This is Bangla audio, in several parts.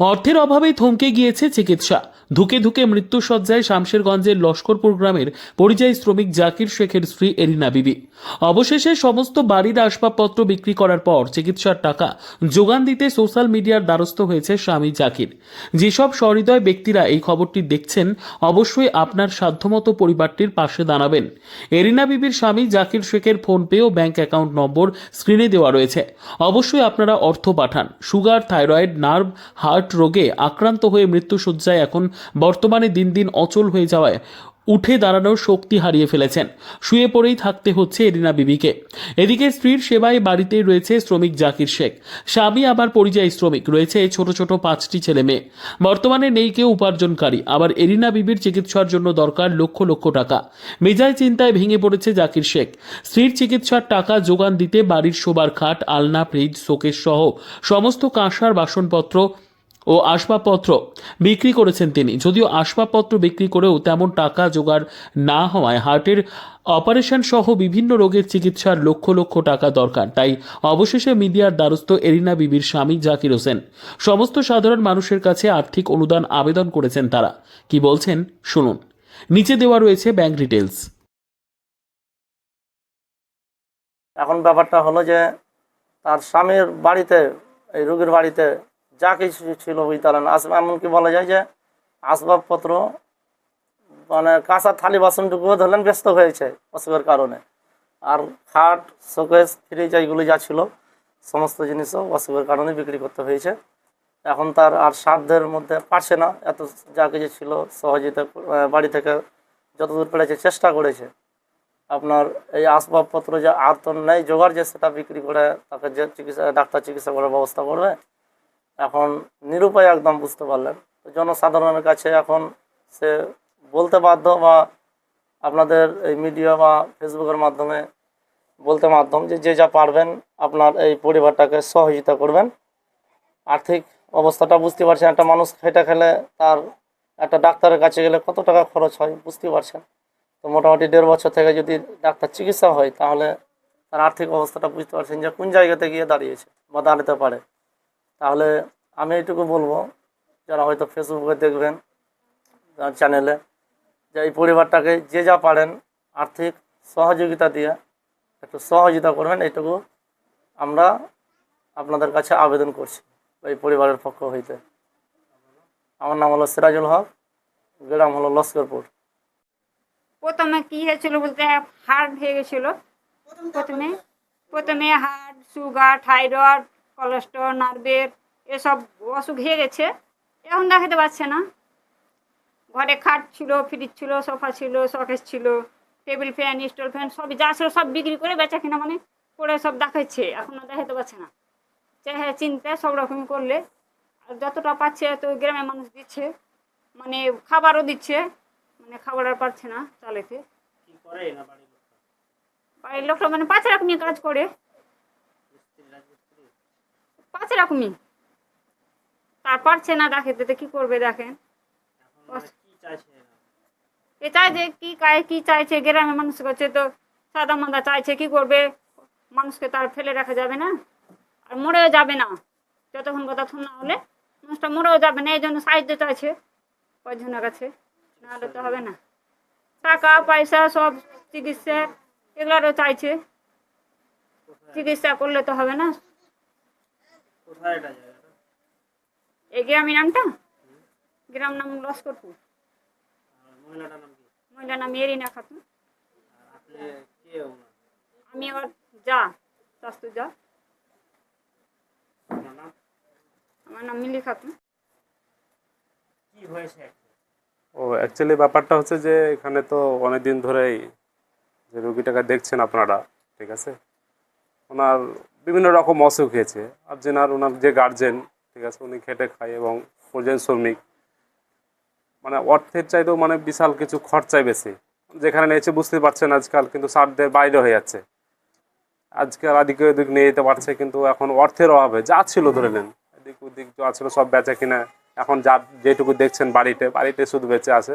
অর্থের অভাবে থমকে গিয়েছে চিকিৎসা। ধুকে ধুকে মৃত্যুসজ্জায় শামশেরগঞ্জের লস্করপুর গ্রামের পরিযায়ী শ্রমিক জাকির শেখের স্ত্রী এরিনা বিবি। অবশেষে সমস্ত বাড়ির আসবাবপত্র বিক্রি করার পর চিকিৎসার টাকা যোগান দিতে সোশ্যাল মিডিয়ার দ্বারস্থ হয়েছে স্বামী জাকির। যেসব সহৃদয় ব্যক্তিরা এই খবরটি দেখছেন, অবশ্যই আপনার সাধ্যমতো পরিবারটির পাশে দাঁড়াবেন। এরিনা বিবির স্বামী জাকির শেখের ফোনপে ও ব্যাংক অ্যাকাউন্ট নম্বর স্ক্রিনে দেওয়া রয়েছে। অবশ্যই আপনারা অর্থ পাঠান। সুগার, থাইরয়েড, নার্ভ, হার্ট রোগে আক্রান্ত হয়ে মৃত্যুসজ্জায় এখন বর্তমানে দিন দিন অচল হয়ে যাওয়ায় উঠে দাঁড়ানোর শক্তি হারিয়ে ফেলেছেন। শুয়ে পড়েই থাকতে হচ্ছে এরিনা বিবিকে। এদিকে স্ত্রীর সেবায় বাড়িতেই রয়েছে শ্রমিক জাকির শেখ। স্বামী আবার পরিযায়ী শ্রমিক। রয়েছে ছোট ছোট পাঁচটি ছেলে মেয়ে। বর্তমানে নেই কেউ উপার্জনকারী। আবার এরিনা বিবির চিকিৎসার জন্য দরকার লক্ষ লক্ষ টাকা। মেজায় চিন্তায় ভেঙে পড়েছে জাকির শেখ। স্ত্রীর চিকিৎসার টাকা যোগান দিতে বাড়ির শোবার খাট, আলনা, ফ্রিজ, শোকেস সহ সমস্ত কাঁসার বাসনপত্র ও আসবাবপত্র বিক্রি করেছেন তিনি। যদিও আসবাবপত্র বিক্রি করেও তেমন টাকা জোগাড় না হওয়ায় হার্টের অপারেশন সহ বিভিন্ন রোগের চিকিৎসার লক্ষ লক্ষ টাকা দরকার। তাই অবশেষে মিডিয়ার দ্বারস্থ এরিনা বিবির স্বামী জাকির হোসেন। সমস্ত সাধারণ মানুষের কাছে আর্থিক অনুদান আবেদন করেছেন তারা। কি বলছেন? শুনুন। নিচে দেওয়া রয়েছে ব্যাংক ডিটেলস এখন ব্যাপারটা হলো যে, তার স্বামীর বাড়িতে, এই রোগীর বাড়িতে যা কিছু ছিল বুঝতে পারেন আসবে এমনকি বলা যায় যে আসবাবপত্র মানে কাঁচা থালি বাসনটুকুও ধরলেন ব্যস্ত হয়েছে অসুখের কারণে। আর খাট, শোকেস, ফ্রিজ এইগুলো যা ছিল, সমস্ত জিনিসও অসুখের কারণে বিক্রি করতে হয়েছে। এখন তার আর সাধ্যের মধ্যে পারছে না। এত যা কিছু ছিল সহযোগিতা বাড়ি থেকে যতদূর পেরেছে চেষ্টা করেছে। আপনার এই আসবাবপত্র যে আর তো নেই, জোগাড় যে সেটা বিক্রি করে তাকে যে চিকিৎসা, ডাক্তার চিকিৎসা করার ব্যবস্থা করবে এখন নিরুপায় একদম বুঝতে পারলেন। জনসাধারণের কাছে এখন সে বলতে বাধ্য বা আপনাদের এই মিডিয়া বা ফেসবুকের মাধ্যমে বলতে মাধ্যম যে যে যা পারবেন আপনার এই পরিবারটাকে সহযোগিতা করবেন। আর্থিক অবস্থাটা বুঝতে পারছেন, একটা মানুষ খেটে খেলে তার একটা ডাক্তারের কাছে গেলে কত টাকা খরচ হয় বুঝতে পারছেন। তো মোটামুটি দেড় বছর থেকে যদি ডাক্তার চিকিৎসা হয় তাহলে তার আর্থিক অবস্থাটা বুঝতে পারছেন যে কোন জায়গাতে গিয়ে দাঁড়িয়েছে বা দাঁড়াতে পারে। তাহলে আমি এইটুকু বলব, যারা হয়তো ফেসবুকে দেখবেন চ্যানেলে যে এই পরিবারটাকে যে যা পারেন আর্থিক সহযোগিতা দিয়ে একটু সহযোগিতা করবেন, এইটুকু আমরা আপনাদের কাছে আবেদন করছি এই পরিবারের পক্ষ হইতে। আমার নাম হলো সিরাজুল হক, গ্রাম হলো লস্করপুর। প্রথমে কি হয়েছিল বলতে হার্ট হয়ে গেছিল। প্রথমে প্রথমে হার্ট সুগার থাইরয়েড কোলেস্ট্রল নার্ভের এসব অসুখ হয়ে গেছে। এখন দেখাতে পারছে না। ঘরে খাট ছিল ফ্রিজ ছিল সোফা ছিল শকেস ছিল টেবিল ফ্যান স্টোল ফ্যান সব যা ছিল সব বিক্রি করে বেচা কিনা মানে করে সব দেখাচ্ছে। এখনও দেখাতে পারছে না। চেহে চিন্তা সব রকম করলে। আর যতটা পাচ্ছে তো গ্রামের মানুষ দিচ্ছে। মানে খাবারও দিচ্ছে। মানে খাবার আর পারছে না চালাতে। বাড়ির লোকটা মানে পাঁচ রকমই কাজ করে। পাঁচ রকমই। তার পারছে না দেখে তো কি করবে দেখেন। এ চাই যে কি কায় কি চাইছে গ্রামের মানুষ করছে তো সাদা মাদা চাইছে কি করবে? মানুষকে তার ফেলে রাখা যাবে না। আর মরেও যাবে না। যতক্ষণ কথা না হলে মানুষটা মরেও যাবে না এই জন্য সাহায্য চাইছে। কয়জনের কাছে? নাহলে তো হবে না। টাকা পয়সা সব চিকিৎসা এগুলোরও চাইছে। চিকিৎসা করলে তো হবে না। এই গ্রামের নামটা? গ্রাম নাম লস্করপুর। মহিলার নাম এরিনা খাতুন। আমি ওর যা স্বাস্থ্য যা আমার নাম মিলি খাতুন। ও অ্যাকচুয়ালি ব্যাপারটা হচ্ছে যে এখানে তো অনেক দিন ধরেই যে রুগীটাকে দেখছেন আপনারা ঠিক আছে? ওনার বিভিন্ন রকম অসুখ হয়েছে আর যেনার ওনার যে গার্জেন ঠিক আছে, উনি খেটে খায় এবং পর্যায় শ্রমিক। মানে অর্থের চাইতেও মানে বিশাল কিছু খরচায় বেশি। যেখানে নিয়েছে বুঝতে পারছেন আজকাল, কিন্তু সারদের বাইরে হয়ে যাচ্ছে। আজকাল আদিকে ওদিক নিয়ে যেতে পারছে, কিন্তু এখন অর্থের অভাবে যা ছিল ধরে নেন। এদিক ওদিক যা ছিল সব বেচা কিনা, এখন যা যেটুকু দেখছেন বাড়িতে বাড়িতে শুধু বেঁচে আছে।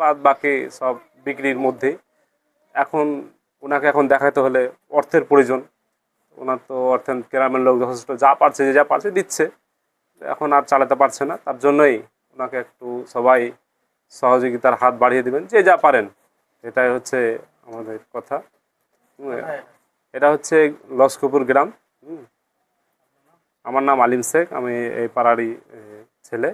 বাদ বাকি সব বিক্রির মধ্যেই। এখন ওনাকে এখন দেখাতে হলে অর্থের প্রয়োজন। ওনার তো অর্থের গ্রামের লোক যথেষ্ট যা পারছে, যে যা পারছে দিচ্ছে। এখন আর চালাতে পারছে না। তার জন্যই ওনাকে একটু সবাই সহযোগিতার হাত বাড়িয়ে দিবেন, যে যা পারেন। এটাই হচ্ছে আমাদের কথা। এটা হচ্ছে লস্কপুর গ্রাম। আমার নাম আলিম শেখ, আমি এই পাড়ারই ছেলে।